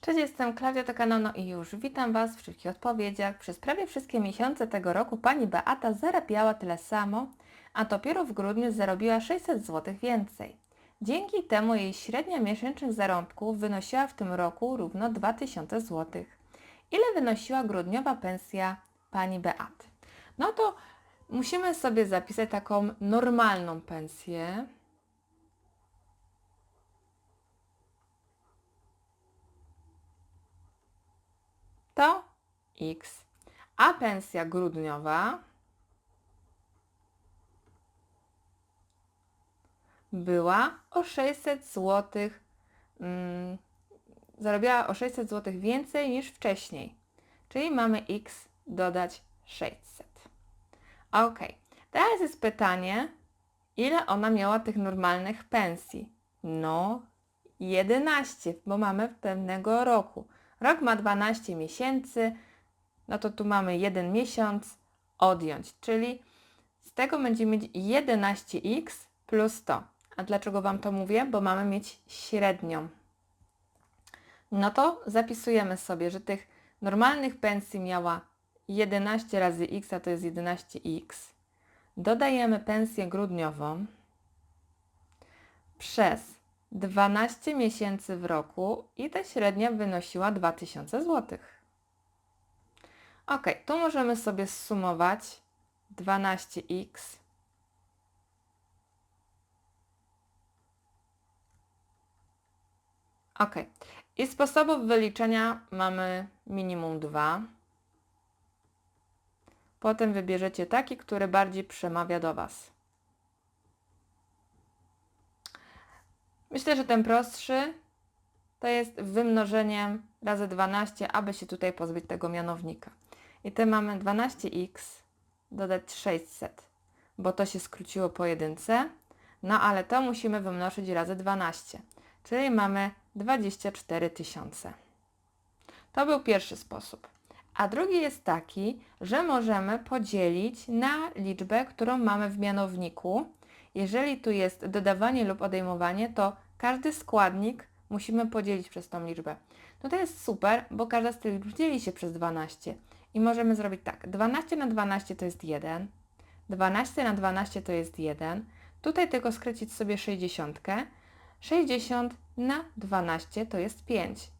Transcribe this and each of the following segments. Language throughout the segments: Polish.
Cześć, jestem Klaudia Tokano no i już witam Was w szybkich odpowiedziach. Przez prawie wszystkie miesiące tego roku pani Beata zarabiała tyle samo, a dopiero w grudniu zarobiła 600 zł więcej. Dzięki temu jej średnia miesięcznych zarobków wynosiła w tym roku równo 2000 zł. Ile wynosiła grudniowa pensja pani Beaty? No to musimy sobie zapisać taką normalną pensję. to x, a pensja grudniowa była o 600 zł, mm, zarobiła o 600 zł więcej niż wcześniej, czyli mamy x dodać 600. Ok, teraz jest pytanie, ile ona miała tych normalnych pensji? No, 11, bo mamy pewnego roku. Rok ma 12 miesięcy, no to tu mamy jeden miesiąc odjąć, czyli z tego będziemy mieć 11x plus 100. A dlaczego Wam to mówię? Bo mamy mieć średnią. No to zapisujemy sobie, że tych normalnych pensji miała 11 razy x, a to jest 11x. Dodajemy pensję grudniową przez 12 miesięcy w roku i ta średnia wynosiła 2000 zł. Ok, tu możemy sobie zsumować 12x Ok, i sposobów wyliczenia mamy minimum 2. Potem wybierzecie taki, który bardziej przemawia do Was. Myślę, że ten prostszy to jest wymnożeniem razy 12, aby się tutaj pozbyć tego mianownika. I te mamy 12x dodać 600, bo to się skróciło po jedynce, no ale to musimy wymnożyć razy 12, czyli mamy 24 tysiące. To był pierwszy sposób. A drugi jest taki, że możemy podzielić na liczbę, którą mamy w mianowniku. Jeżeli tu jest dodawanie lub odejmowanie, to każdy składnik musimy podzielić przez tą liczbę. No to jest super, bo każda z tych liczb dzieli się przez 12. I możemy zrobić tak. 12 na 12 to jest 1. 12 na 12 to jest 1. Tutaj tylko skrócić sobie 60. 60 na 12 to jest 5.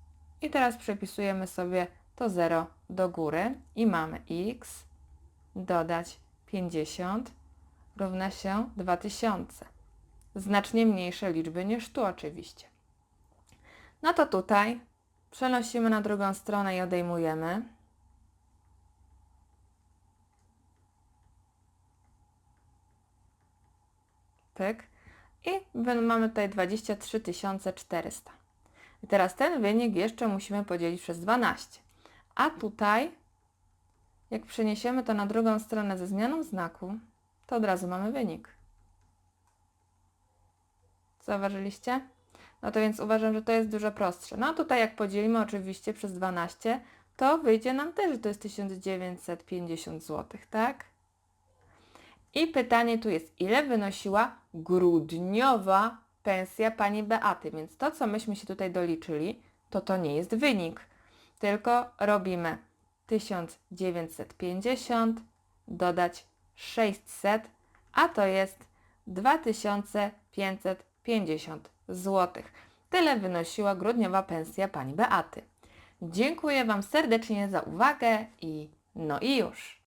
I teraz przepisujemy sobie to 0 do góry i mamy x dodać 50 równa się 2000. Znacznie mniejsze liczby niż tu oczywiście. No to tutaj przenosimy na drugą stronę i odejmujemy. Pyk. I mamy tutaj 23 400. I teraz ten wynik jeszcze musimy podzielić przez 12. A tutaj, jak przeniesiemy to na drugą stronę ze zmianą znaku, to od razu mamy wynik. Zauważyliście? No to więc uważam, że to jest dużo prostsze. No tutaj jak podzielimy oczywiście przez 12, to wyjdzie nam też, że to jest 1950 zł, tak? I pytanie tu jest, ile wynosiła grudniowa pensja pani Beaty? Więc to, co myśmy się tutaj doliczyli, to to nie jest wynik, tylko robimy 1950 dodać 600, a to jest 2550 zł. Tyle wynosiła grudniowa pensja pani Beaty. Dziękuję Wam serdecznie za uwagę i no i już.